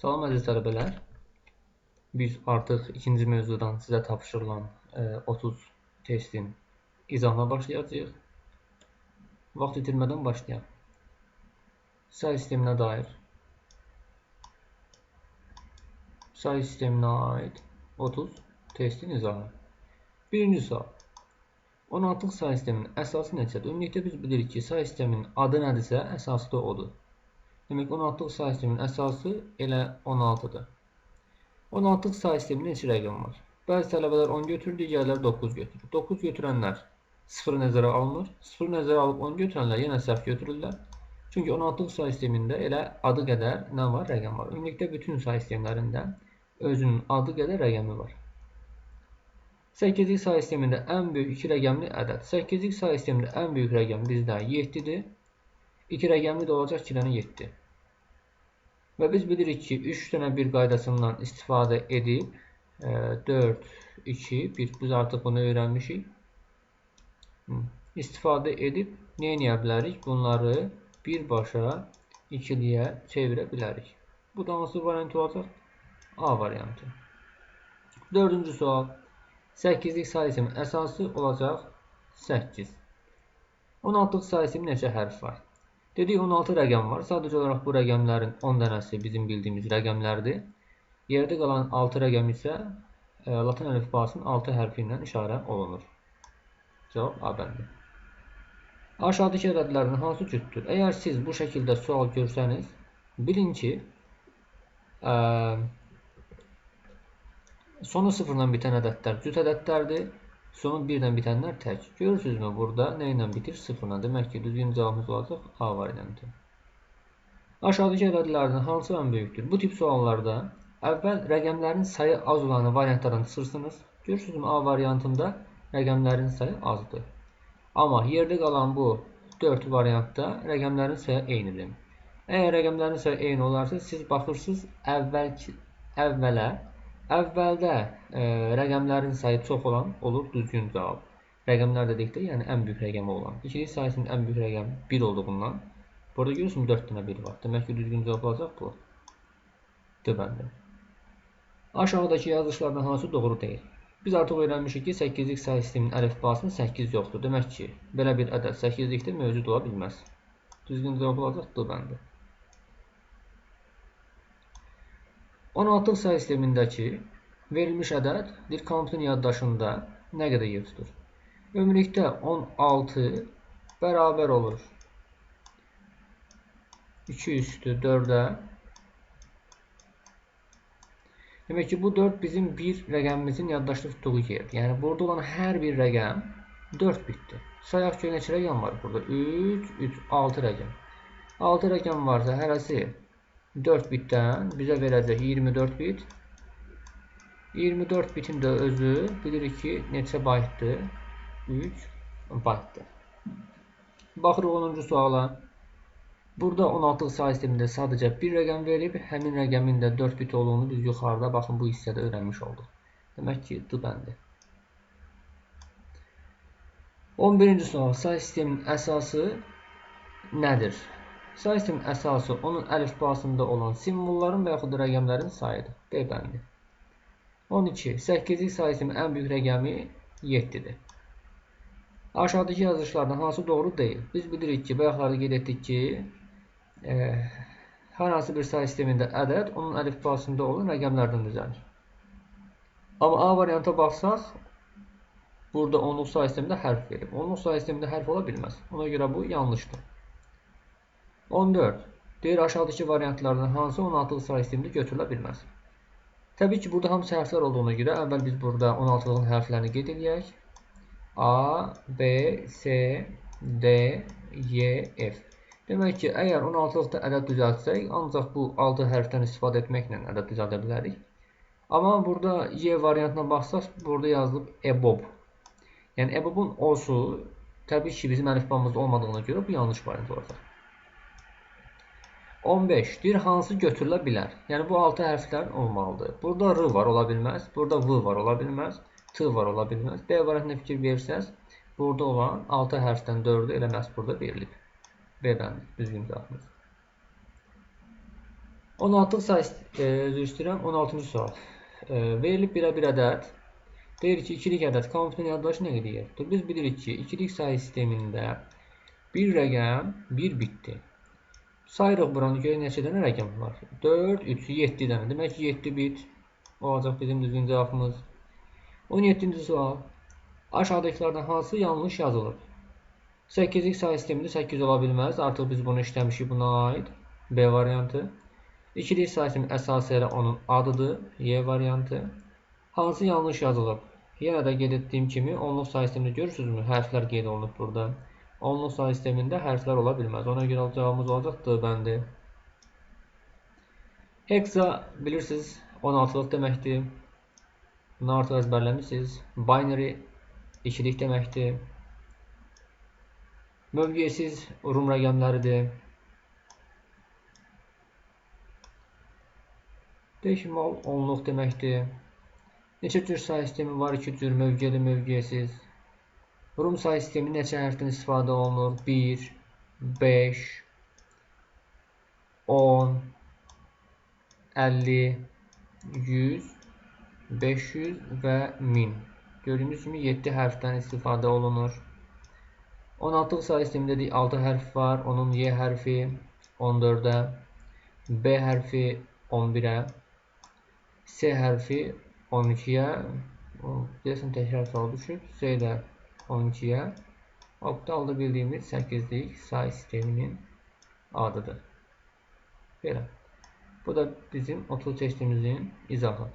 Salam əziz tələbələr. Biz artıq ikinci mövzudan sizə tapşırılan e, 30 testin izahına başlayacağıq. Vaxt itirmədən başlayaq. Say sisteminə dair say sisteminə aid 30 testin izahı. Birinci sual. 16 say sisteminin əsası neçədir? Ümumiyyətlə biz bilirik ki, say sisteminin adı nədirsə, əsası da odur. Demək 16 say sisteminin əsası elə 16-dır. 16 say sistemində neçə rəqəm var? Bəzi tələbələr 10 götürür, digərləri 9 götürür. 9 götürənlər 0 nəzərə alınır. 0 nəzərə alıb 10 götürənlər yenə səhv götürürlər. Çünki 16 say sistemində elə adı qədər nə var? Rəqəm var. Ümumiyyətlə bütün say sistemlərində özünün adı qədər rəqəmi var. 8-lik say sistemində ən böyük 2 rəqəmli ədəd. 8-lik say sistemində ən böyük rəqəm bizdə 7-dir. 2 rəqəmli də olacaq 2 dənə 7. Və biz bilirik ki, 3 dənə 1 qaydasından istifadə edib 4, 2, 1 biz artıq bunu öyrənmişik. İstifadə edib edə bilərik? Bunları birbaşa ikiliyə çevirə bilərik. Bu da hansı variant olacaq? A variantı. Dördüncü sual. 8-lik say sistemin əsası olacaq 8. 16-lıq say sistemin neçə hərf var? Dedik 16 rəqəm var. Sadəcə olaraq bu rəqəmlərin 10 dənəsi bizim bildiyimiz rəqəmlərdir. Yerdə qalan 6 rəqəm isə e, latin əlifbasının 6 hərfi ilə işarə olunur. Cavab A bəndi. Aşağıdakı ədədlərdən hansı cütdür? Əgər siz bu şəkildə sual görsəniz, bilin ki, ə, e, sonu sıfırla bitən ədədlər cüt ədədlərdir. Sonu birdən bitənlər tək. Görürsünüzmü burada nə ilə bitir? Sıfırla. Demək ki, düzgün cavabımız olacaq A variantı. Aşağıdakı ədədlərdən hansı ən böyükdür? Bu tip suallarda əvvəl rəqəmlərin sayı az olanı variantlardan çıxırsınız. Görürsünüzmü A variantında rəqəmlərin sayı azdır. Amma yerdə qalan bu 4 variantda rəqəmlərin sayı eynidir. Əgər rəqəmlərin sayı eyni olarsa, siz baxırsınız əvvəlki əvvələ Əvvəldə e, rəqəmlərin sayı çox olan olur düzgün cavab. Rəqəmlər dedikdə, yəni ən böyük rəqəmi olan. İkilik sayısının ən böyük rəqəmi 1 olduğundan burada görürsünüz 4 dənə 1 var. Demək ki, düzgün cavab olacaq bu. Deməli. Aşağıdakı yazılışlardan hansı doğru deyil? Biz artıq öyrənmişik ki, 8-lik say sisteminin əlifbasının 8 yoxdur. Demək ki, belə bir ədəd 8-likdə mövcud ola bilməz. Düzgün cavab olacaq D bəndi. 16 say sistemindəki verilmiş ədəd bir kompüterin yaddaşında nə qədər yer tutur? Ümumilikdə 16 bərabər olur 2 üstü 4-ə. Demək ki, bu 4 bizim bir rəqəmimizin yaddaşda tutduğu yerdir. Yəni, burada olan hər bir rəqəm 4 bitdir. Sayaq ki, neçə rəqəm var burada? 3, 3, 6 rəqəm. 6 rəqəm varsa, hərəsi 4 bitdən bizə verəcək 24 bit. 24 bitin də özü bilirik ki, neçə baytdır? 3 baytdır. Baxırıq 10-cu suala. Burada 16 say sistemində sadəcə bir rəqəm verib, həmin rəqəmin də 4 bit olduğunu biz yuxarıda baxın bu hissədə öyrənmiş olduq. Demək ki, D bəndi. 11-ci sual. Say sisteminin əsası nədir? Say sistemin əsası onun əlifbasında olan simvolların və yaxud rəqəmlərin sayıdır. B bəndi. 12. 8-lik say sistemin ən böyük rəqəmi 7-dir. Aşağıdakı yazılışlardan hansı doğru deyil? Biz bilirik ki, bayaqlarda qeyd etdik ki, e, hər hansı bir say sistemində ədəd onun əlifbasında olan rəqəmlərdən düzəlir. Amma A varianta baxsaq, burada onluq say sistemində hərf verib. Onluq say sistemində hərf ola bilməz. Ona görə bu yanlışdır. 14. Deyir aşağıdakı variantlardan hansı 16-lıq say sistemində götürülə bilməz? Təbii ki, burada hamısı hərflər olduğuna görə əvvəl biz burada 16-lığın hərflərini qeyd edək. A, B, C, D, Y, F. Demək ki, əgər 16-lıqda ədəd düzəltsək, ancaq bu 6 hərfdən istifadə etməklə ədəd düzəldə bilərik. Amma burada Y variantına baxsaq, burada yazılıb EBOB. Yəni EBOB-un osu təbii ki, bizim əlifbamızda olmadığına görə bu yanlış variant olacaq. 15 deyir hansı götürülə bilər? Yəni bu 6 hərflər olmalıdır. Burada R var, ola bilməz. Burada V var, ola bilməz. T var, ola bilməz. B variantına fikir versəz, burada olan 6 hərfdən 4-ü elə məhz burada verilib. B bəndi, düzgün cavabımız. 16 say e, üzr istəyirəm 16-cı sual. E, verilib birə bir ədəd. Deyir ki, ikilik ədəd kompüterin yaddaşı nə qədər yer tutur? Biz bilirik ki, ikilik sayı sistemində bir rəqəm 1 bitdir. Sayırıq buranı görə neçə dənə rəqəm var? 4, 3, 7 dənə. Demək ki, 7 bit olacaq bizim düzgün cavabımız. 17-ci sual. Aşağıdakilərdən hansı yanlış yazılıb? 8-lik sayı sistemində 8 ola bilməz. Artıq biz bunu işləmişik buna aid. B variantı. 2-lik sayı sistemi əsas elə onun adıdır. Y variantı. Hansı yanlış yazılıb? Yenə də qeyd etdiyim kimi, onluq sayı sistemində görürsünüzmü? Hərflər qeyd olunub burada. Onluq sayı sistemində hərflər ola bilməz. Ona görə cavabımız olacaq D bəndi. Hexa bilirsiniz 16-lıq deməkdir. Bunu artıq əzbərləmişsiniz. Binary ikilik deməkdir. Mövqeysiz rum rəqəmləridir. Decimal onluq deməkdir. Neçə cür sayı sistemi var? 2 cür mövqeli, mövqeysiz. Rum sayı sistemi neçə hərfdən istifadə olunur? 1, 5, 10, 50, 100, 500 və 1000. Gördüyünüz kimi 7 hərfdən istifadə olunur. 16 sayı sistemində dedik 6 hərf var. Onun Y hərfi 14-ə, B hərfi 11-ə, C hərfi 12-yə, deyəsən təkrar sual düşüb, C də 12-yə, Optalda bildiyimiz 8-lik sayı sisteminin adıdır. Belə. Bu da bizim 30 testimizin izahı.